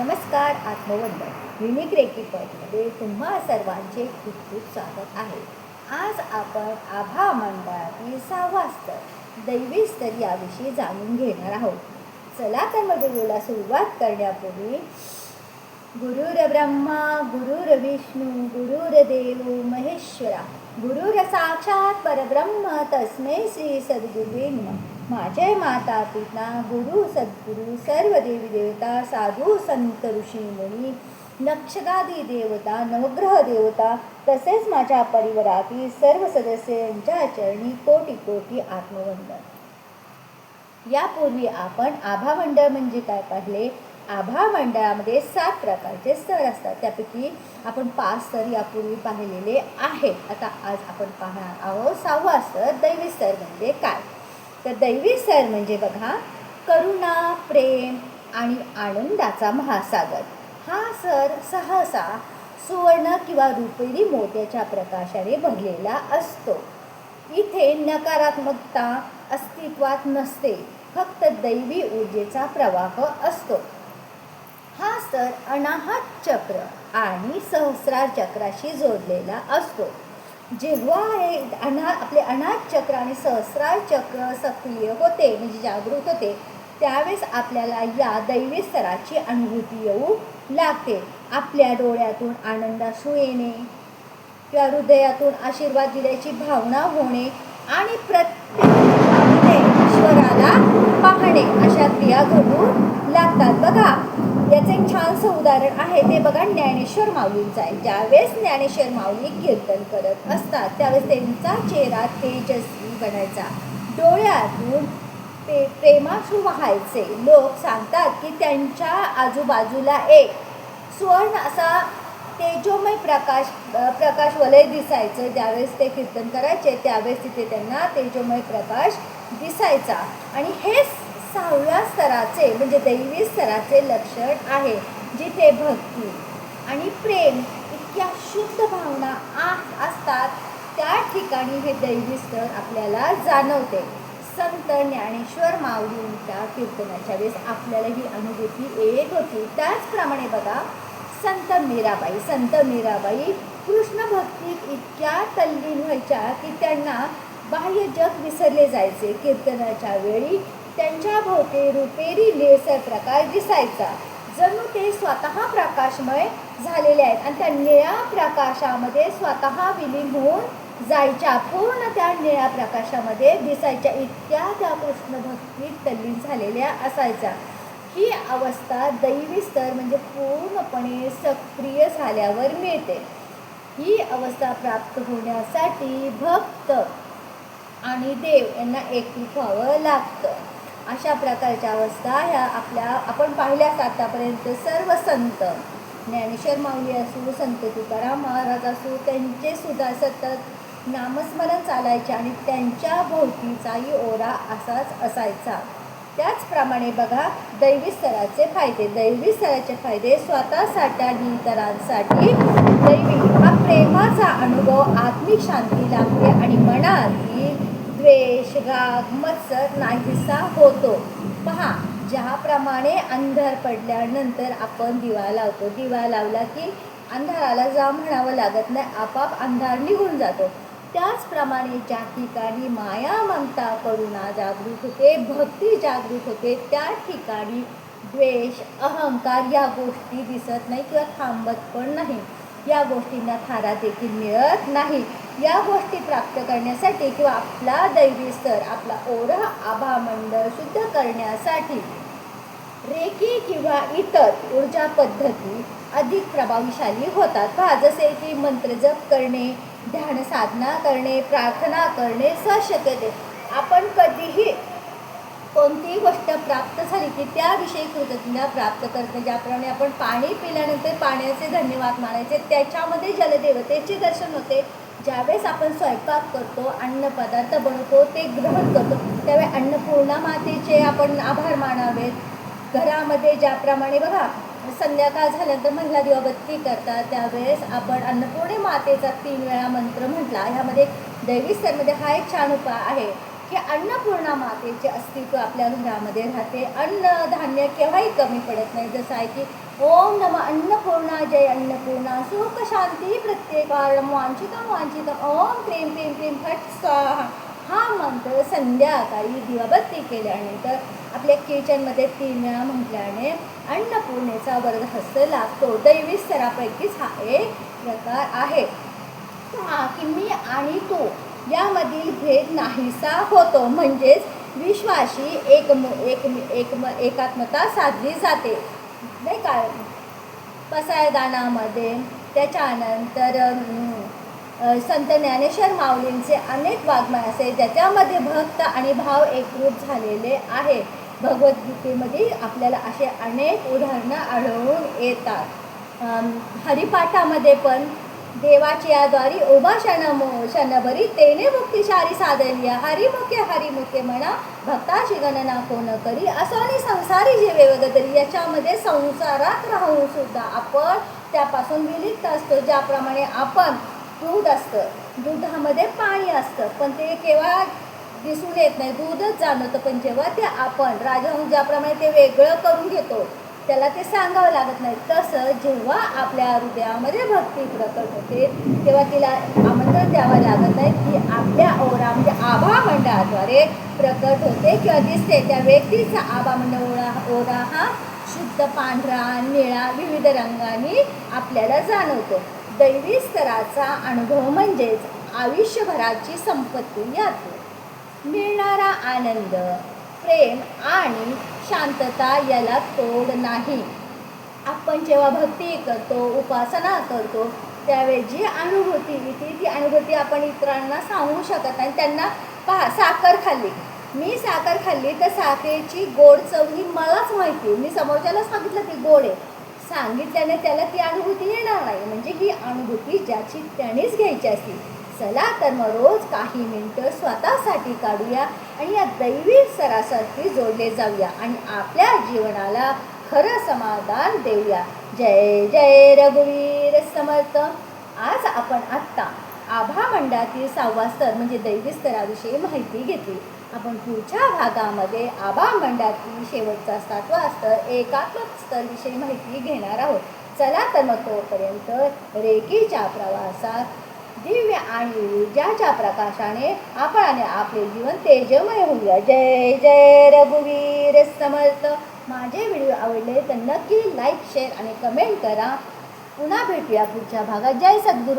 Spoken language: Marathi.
नमस्कार आत्मवंदन. युनिक रेकीपटमध्ये तुम्हा सर्वांचे खूप खूप स्वागत आहे. आज आपण आभा मंडळातील सहावा स्तर दैवी स्तर याविषयी जाणून घेणार आहोत. चला तर मग व्हिडिओला सुरुवात करण्यापूर्वी गुरुर ब्रह्मा गुरुर विष्णू गुरुर देव महेश्वरा गुरुर साक्षात परब्रह्म तस्मै श्री सद्गुरुवे नमः. माझे माता पिता गुरु सद्गुरु सर्व देवी देवता साधू संत ऋषीमुनी नक्षदादी देवता नवग्रह देवता तसेच माझ्या परिवारातील सर्व सदस्यांच्या चरणी कोटी कोटी आत्मवंदन. यापूर्वी आपण आभा मंडळ म्हणजे काय पाहिले? आभा मंडळामध्ये सात प्रकारचे स्तर असतात. त्यापैकी आपण पाच स्तर यापूर्वी पाहिलेले आहेत. आता आज आपण पाहणार आहोत सहावा स्तर दैवी स्तर म्हणजे काय? तर दैवी सर म्हणजे बघा करुणा प्रेम आणि आनंदाचा महासागर. हा सर सहसा सुवर्ण किंवा रुपेरी मोत्याच्या प्रकाशाने भरलेला असतो. इथे नकारात्मकता अस्तित्वात नसते फक्त दैवी ऊर्जेचा प्रवाह असतो. हा सर अनाहत चक्र आणि सहस्रार चक्राशी जोडलेला असतो. जेव्हा हे अना आपले अनाथ चक्र आणि सहस्रार चक्र सक्रिय होते म्हणजे जागृत होते त्यावेळेस आपल्याला या दैवी स्तराची अनुभूती येऊ लागते. आपल्या डोळ्यातून आनंदासू येणे किंवा हृदयातून आशीर्वाद दिल्याची भावना होणे आणि प्रत्येक ईश्वराला पाहणे अशा क्रिया घडू लागतात. बघा याचं एक छानसं उदाहरण आहे ते बघा ज्ञानेश्वर माऊलींचं आहे. ज्यावेळेस ज्ञानेश्वर माऊली कीर्तन करत असतात त्यावेळेस त्यांचा चेहरा तेजस्वी बनायचा. डोळ्यातून पे प्रेमाश्रू व्हायचे. लोक सांगतात की त्यांच्या आजूबाजूला एक सुवर्ण असा तेजोमय प्रकाश प्रकाश वलय दिसायचं. ज्यावेळेस ते कीर्तन करायचे त्यावेळेस तिथे त्यांना तेजोमय प्रकाश दिसायचा. आणि हेच सहाव्या स्तराचे म्हणजे दैवी स्तराचे लक्षण आहे जिथे भक्ती आणि प्रेम इतक्या शुद्ध भावना आ- असतात त्या ठिकाणी हे दैवी स्तर आपल्याला जाणवते. संत ज्ञानेश्वर माऊलींच्या कीर्तनाच्या वेळेस आपल्याला ही अनुभूती येत होती. त्याचप्रमाणे बघा संत मीराबाई संत मीराबाई कृष्ण भक्ती इतक्या तल्लीन व्हायच्या की त्यांना बाह्य जग विसरले जायचे. कीर्तनाच्या वेळी त्यांच्या रुपेरी लेसर प्रकाश दिसायचा. जणू ते स्वतः प्रकाशमय झालेले आहेत आणि त्या निळ्या प्रकाशामध्ये स्वतः विलीन होऊन जायच्या. पूर्ण त्या निळ्या प्रकाशामध्ये दिसायच्या. इतक्या त्या कृष्ण भक्तीत तल्लीन झालेल्या असायच्या. ही अवस्था दैवी स्तर म्हणजे पूर्णपणे सक्रिय झाल्यावर मिळते. ही अवस्था प्राप्त होण्यासाठी भक्त आणि देव यांना एकरूप व्हावं लागतं. अशा प्रकारच्या अवस्था ह्या आपल्या आपण पाहिल्यास आतापर्यंत सर्व संत ज्ञानेश्वर माऊली असू संत तुकाराम महाराज असू त्यांचे सुद्धा सतत नामस्मरण चालायचे आणि त्यांच्या भोवतीचाही ओरा असाच असायचा. त्याचप्रमाणे बघा दैवी स्तराचे फायदे. दैवी स्तराचे फायदे स्वतःसाठी आणि इतरांसाठी. दैवी हा प्रेमाचा अनुभव आत्मिक शांती लाभते आणि मनातील द्वेष राग मत्सर नाहीसा होतो. पहा ज्याप्रमाणे अंधार पडल्यानंतर आपण दिवा लावतो. दिवा लावला की अंधाराला जा म्हणावं लागत नाही. आपाप अंधार निघून जातो. त्याचप्रमाणे ज्या ठिकाणी माया ममता करुणा जागृत होते भक्ती जागृत होते त्या ठिकाणी द्वेष अहंकार या गोष्टी दिसत नाही किंवा थांबत पण नाही. या गोष्टींना थारा देखील मिळत नाही. या गोष्टी प्राप्त करण्यासाठी किंवा आपला दैवी स्तर आपला ओढा आभा मंडळ शुद्ध करण्यासाठी रेकी किंवा इतर ऊर्जा पद्धती अधिक प्रभावशाली होतात. पहा जसे की मंत्र जप करणे ध्यान साधना करणे प्रार्थना करणे सशक्यते आपण कधीही कोणतीही गोष्ट प्राप्त झाली की त्याविषयी कृतज्ञता प्राप्त करते ज्याप्रमाणे आपण पाणी पिल्यानंतर पाण्याचे धन्यवाद मानायचे त्याच्यामध्ये जलदेवतेचे दर्शन होते. ज्यावेळेस आपण स्वयंपाक करतो अन्नपदार्थ बनवतो ते ग्रहण करतो त्यावेळी अन्नपूर्णा मातेचे आपण आभार मानावेत घरामध्ये ज्याप्रमाणे बघा संध्याकाळ झाल्यानंतर महिला दिवाबत्ती करतात त्यावेळेस आपण अन्नपूर्णे मातेचा तीन वेळा मंत्र म्हटला. ह्यामध्ये दैवी स्तरमध्ये हा एक छान उपाय आहे. की अन्नपूर्णा मातेचे अस्तित्व आपल्या घरामध्ये राहते. अन्न धान्य केव्हाही कमी पडत नाही. जसं आहे की ओम नम अन्नपूर्णा जय अन्नपूर्णा. सुख शांती प्रत्येकार्णम वांछितम वांछितम. ओम प्रेम प्रेम प्रेम फट स्वाहा. हा मंत्र संध्याकाळी दिवाबत्ती केल्यानंतर आपल्या किचनमध्ये तीन वेळा म्हटल्याने अन्नपूर्णेचा वरद हस्त लागतो. दैवी स्तरापैकीच हा एक प्रकार आहे. हा की मी आणि तो यामधील भेद नाहीसा होतो. म्हणजेच विश्वाशी एकम एक एकम एकात्मता साधली जाते. नाही का? पसायदानामध्ये त्याच्यानंतर संत ज्ञानेश्वर माऊलींचे अनेक वाङ्मय असे ज्याच्यामध्ये भक्त आणि भाव एकरूप झालेले आहे. भगवद्गीतेमध्ये आपल्याला असे अनेक उदाहरणं आढळून येतात. हरिपाठामध्ये पण देवाची याद्वारी उभा क्षण क्षणभरी तेने मुक्तिशारी साधलिया हरिमुखे हरिमुखे म्हणा भक्ताची गणना कोण करी? असं आणि संसारी जे वगैरे तरी याच्यामध्ये संसारात राहून सुद्धा आपण त्यापासून विलिप्त असतो. ज्याप्रमाणे आपण दूध असतं दुधामध्ये पाणी असतं पण ते केव्हा दिसून येत नाही दूधच जाणवतं. पण जेव्हा ते आपण राजाहून ज्याप्रमाणे ते वेगळं करून घेतो त्याला ते सांगावं लागत नाही. तसं जेव्हा आपल्या हृदयामध्ये भक्ती प्रकट होते तेव्हा तिला आमंत्रण द्यावं लागत नाही की आपल्या ओरा म्हणजे आभा मंडळाद्वारे प्रकट होते किंवा दिसते. त्या व्यक्तीचा आभा मंडळ ओढा ओरा हा शुद्ध पांढरा निळा विविध रंगांनी आपल्याला जाणवतो. दैवी स्तराचा अनुभव म्हणजेच आयुष्यभराची संपत्ती यातून मिळणारा आनंद प्रेम आणि शांतता याला तोड नाही. आपण जेव्हा भक्ती करतो उपासना करतो त्यावेळी जी अनुभूती येते ती अनुभूती आपण इतरांना सांगू शकत नाही. त्यांना पहा साखर खाल्ली. मी साखर खाल्ली तर साखरेची गोड चव ही मलाच माहिती आहे. मी समोरच्याला सांगितलं की गोड आहे. सांगितल्याने त्याला ती अनुभूती येणार नाही. म्हणजे ही अनुभूती ज्याची त्यानेच घ्यायची असते. चला तर मग रोज काही मिनटं स्वतःसाठी काढूया आणि या दैवी सरासाठी जोडले जाऊया आणि आपल्या जीवनाला खरं समाधान देऊया. जय जय रघुवीर समर्थ. आज आपण आत्ता आभा मंडळातील सहावा स्तर म्हणजे दैवी स्तराविषयी माहिती घेतली. आपण पुढच्या भागामध्ये आभा मंडळातील शेवटचा सातवा स्तर एकात्मक स्तरविषयी माहिती घेणार आहोत. चला तर मग तोपर्यंत रेकीच्या प्रवासात दिव्य आणि ज्याच्या प्रकाशाने आपण आणि आपले जीवन तेजमय होऊया जय जय रघुवीर समर्थ. माझे व्हिडिओ आवडले तर नक्की लाईक शेअर आणि कमेंट करा. पुन्हा भेटूया पुढच्या भागात. जय सद्गुरू.